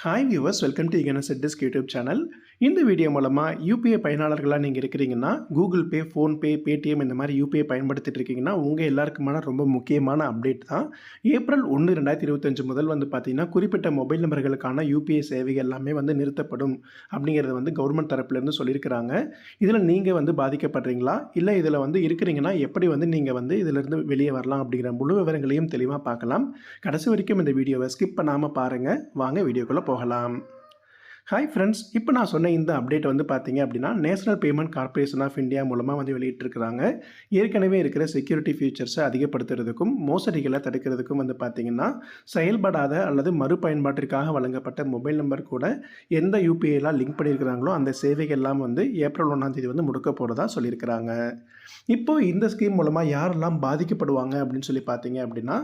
Hi viewers welcome to இகனஸ் செட்டிஸ்க் YouTube channel இந்த வீடியோ மூலமாக யூபிஐ பயனாளர்களாக நீங்கள் இருக்கிறீங்கன்னா கூகுள் பே ஃபோன்பே பேடிஎம் இந்த மாதிரி யூபிஐ பயன்படுத்திட்டு இருக்கீங்கன்னா உங்கள் எல்லாருக்குமான ரொம்ப முக்கியமான அப்டேட் தான். ஏப்ரல் ஒன்று ரெண்டாயிரத்தி இருபத்தஞ்சு முதல் வந்து பார்த்தீங்கன்னா குறிப்பிட்ட மொபைல் நம்பர்களுக்கான யூபிஐ சேவைகள் எல்லாமே வந்து நிறுத்தப்படும் அப்படிங்கிறத வந்து கவர்மெண்ட் தரப்புலேருந்து சொல்லியிருக்கிறாங்க இதில் நீங்கள் வந்து பாதிக்கப்படுறீங்களா? இல்லை இதில் வந்து இருக்கிறீங்கன்னா எப்படி வந்து நீங்கள் வந்து இதிலிருந்து வெளியே வரலாம் அப்படிங்கிற முழு விவரங்களையும் தெளிவாக பார்க்கலாம். கடைசி வரைக்கும் இந்த வீடியோவை ஸ்கிப் பண்ணாமல் பாருங்கள் வாங்க வீடியோக்குள்ளே போகலாம். ஹாய் ஃப்ரெண்ட்ஸ் இப்போ நான் சொன்ன இந்த அப்டேட் வந்து பார்த்தீங்க அப்படின்னா national payment corporation of India மூலமாக வந்து வெளியிட்டிருக்கிறாங்க. ஏற்கனவே இருக்கிற செக்யூரிட்டி ஃபீச்சர்ஸை அதிகப்படுத்துறதுக்கும் மோசடிகளை தடுக்கிறதுக்கும் வந்து பார்த்தீங்கன்னா செயல்படாத அல்லது மறுபயன்பாட்டிற்காக வழங்கப்பட்ட மொபைல் நம்பர் கூட எந்த யூபிஐலாம் லிங்க் பண்ணியிருக்கிறாங்களோ அந்த சேவைகள்லாம் வந்து ஏப்ரல் ஒன்றாம் தேதி வந்து முடுக்க போகிறதா சொல்லியிருக்கிறாங்க. இப்போ இந்த ஸ்கீம் மூலமாக யாரெல்லாம் பாதிக்கப்படுவாங்க அப்படின்னு சொல்லி பார்த்தீங்க அப்படின்னா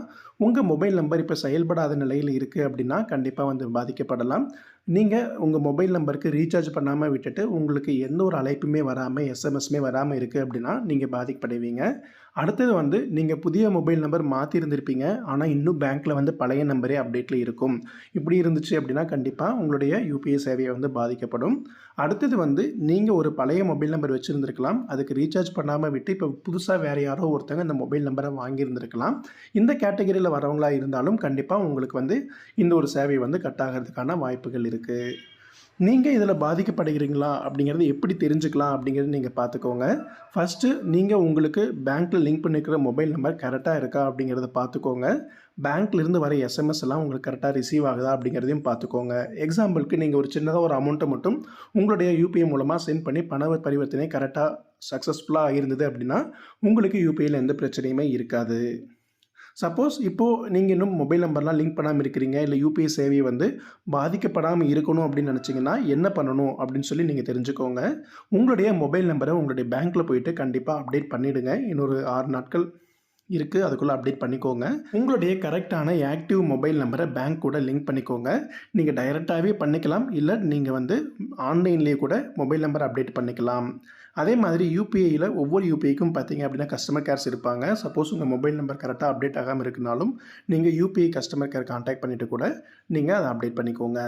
உங்கள் மொபைல் நம்பர் இப்போ செயல்படாத நிலையில் இருக்குது அப்படின்னா கண்டிப்பாக வந்து பாதிக்கப்படலாம். நீங்கள் உங்கள் மொபைல் நம்பருக்கு ரீசார்ஜ் பண்ணாமல் விட்டுட்டு உங்களுக்கு எந்த ஒரு அழைப்புமே வராமல் எஸ்எம்எஸ்மே வராமல் இருக்குது அப்படின்னா நீங்கள் பாதிக்கப்படுவீங்க அடுத்தது வந்து நீங்கள் புதிய மொபைல் நம்பர் மாற்றிருந்திருப்பீங்க ஆனால் இன்னும் பேங்க்கில் வந்து பழைய நம்பரே அப்டேட்டில் இருக்கும். இப்படி இருந்துச்சு அப்படின்னா கண்டிப்பாக உங்களுடைய யூபிஐ சேவையை வந்து பாதிக்கப்படும். அடுத்தது வந்து நீங்கள் ஒரு பழைய மொபைல் நம்பர் வச்சுருந்துருக்கலாம். அதுக்கு ரீசார்ஜ் பண்ணாமல் விட்டு இப்போ புதுசாக வேறு யாரோ ஒருத்தங்க இந்த மொபைல் நம்பரை வாங்கியிருந்திருக்கலாம். இந்த கேட்டகரியில் வரவங்களா இருந்தாலும் கண்டிப்பாக உங்களுக்கு வந்து இந்த ஒரு சேவை வந்து கட் ஆகிறதுக்கான வாய்ப்புகள் இருக்குது நீங்கள் இதில் பாதிக்கப்படுகிறீங்களா அப்படிங்கிறது எப்படி தெரிஞ்சுக்கலாம் அப்படிங்கிறது நீங்கள் பார்த்துக்கோங்க ஃபஸ்ட்டு நீங்கள் உங்களுக்கு பேங்க்கில் லிங்க் பண்ணிருக்கிற மொபைல் நம்பர் கரெக்டாக இருக்கா அப்படிங்கிறத பார்த்துக்கோங்க பேங்க்லேருந்து வர எஸ்எம்எஸ் எல்லாம் உங்களுக்கு கரெக்டாக ரிசீவ் ஆகுதா அப்படிங்கிறதையும் பார்த்துக்கோங்க எக்ஸாம்பிளுக்கு நீங்கள் ஒரு சின்னதாக ஒரு அமௌண்ட்டை மட்டும் உங்களுடைய யூபிஐ மூலமாக சென்ட் பண்ணி பண பரிவர்த்தனை கரெக்டாக சக்ஸஸ்ஃபுல்லாக இருந்தது அப்படின்னா உங்களுக்கு யூபிஐயில் எந்த பிரச்சனையுமே இருக்காது. சப்போஸ் இப்போது நீங்கள் இன்னும் மொபைல் நம்பர்லாம் லிங்க் பண்ணாமல் இருக்கிறீங்க இல்லை யூபிஐ சேவையை வந்து பாதிக்கப்படாமல் இருக்கணும் அப்படின்னு நினச்சிங்கன்னா என்ன பண்ணணும் அப்படின்னு சொல்லி நீங்கள் தெரிஞ்சுக்கோங்க. உங்களுடைய மொபைல் நம்பரை உங்களுடைய பேங்க்கில் போயிட்டு கண்டிப்பாக அப்டேட் பண்ணிவிடுங்க இன்னொரு ஆறு நாட்கள் இருக்குது அதுக்குள்ளே அப்டேட் பண்ணிக்கோங்க. உங்களுடைய கரெக்டான ஆக்டிவ் மொபைல் நம்பரை பேங்க் கூட லிங்க் பண்ணிக்கோங்க. நீங்கள் டைரெக்டாகவே பண்ணிக்கலாம். இல்லை நீங்கள் வந்து ஆன்லைன்லேயே கூட மொபைல் நம்பர் அப்டேட் பண்ணிக்கலாம். அதே மாதிரி யூபிஐயில் ஒவ்வொரு யூபிஐக்கும் பார்த்தீங்க அப்படின்னா கஸ்டமர் கேர்ஸ் இருப்பாங்க. சப்போஸ் உங்கள் மொபைல் நம்பர் கரெக்டாக அப்டேட் ஆகாமல் இருக்குனாலும் நீங்கள் யூபிஐ கஸ்டமர் கேர் கான்டாக்ட் பண்ணிவிட்டு கூட நீங்கள் அதை அப்டேட் பண்ணிக்கோங்க.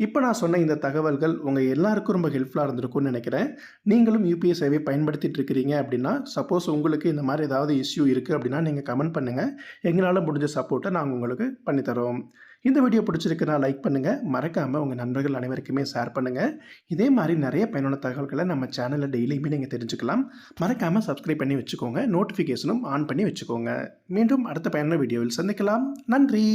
இப்போ நான் சொன்ன இந்த தகவல்கள் உங்கள் எல்லாருக்கும் ரொம்ப ஹெல்ப்ஃபுல்லாக இருந்திருக்கும்னு நினைக்கிறேன். நீங்களும் யூபிஐ சேவை பயன்படுத்திட்டு இருக்கிறீங்க அப்படின்னா சப்போஸ் உங்களுக்கு இந்த மாதிரி ஏதாவது இஷ்யூ இருக்குது அப்படின்னா நீங்கள் கமெண்ட் பண்ணுங்கள் எங்களால் முடிஞ்ச சப்போர்ட்டை நாங்கள் உங்களுக்கு பண்ணித்தரோம் இந்த வீடியோ பிடிச்சிருக்குன்னா லைக் பண்ணுங்கள் மறக்காமல் உங்கள் நண்பர்கள் அனைவருக்குமே ஷேர் பண்ணுங்கள் இதே மாதிரி நிறைய பயனுள்ள தகவல்களை நம்ம சேனலில் டெய்லியுமே நீங்கள் தெரிஞ்சுக்கலாம். மறக்காமல் சப்ஸ்கிரைப் பண்ணி வச்சுக்கோங்க. நோட்டிஃபிகேஷனும் ஆன் பண்ணி வச்சுக்கோங்க. மீண்டும் அடுத்த பயனுள்ள வீடியோவில் சந்திக்கலாம். நன்றி!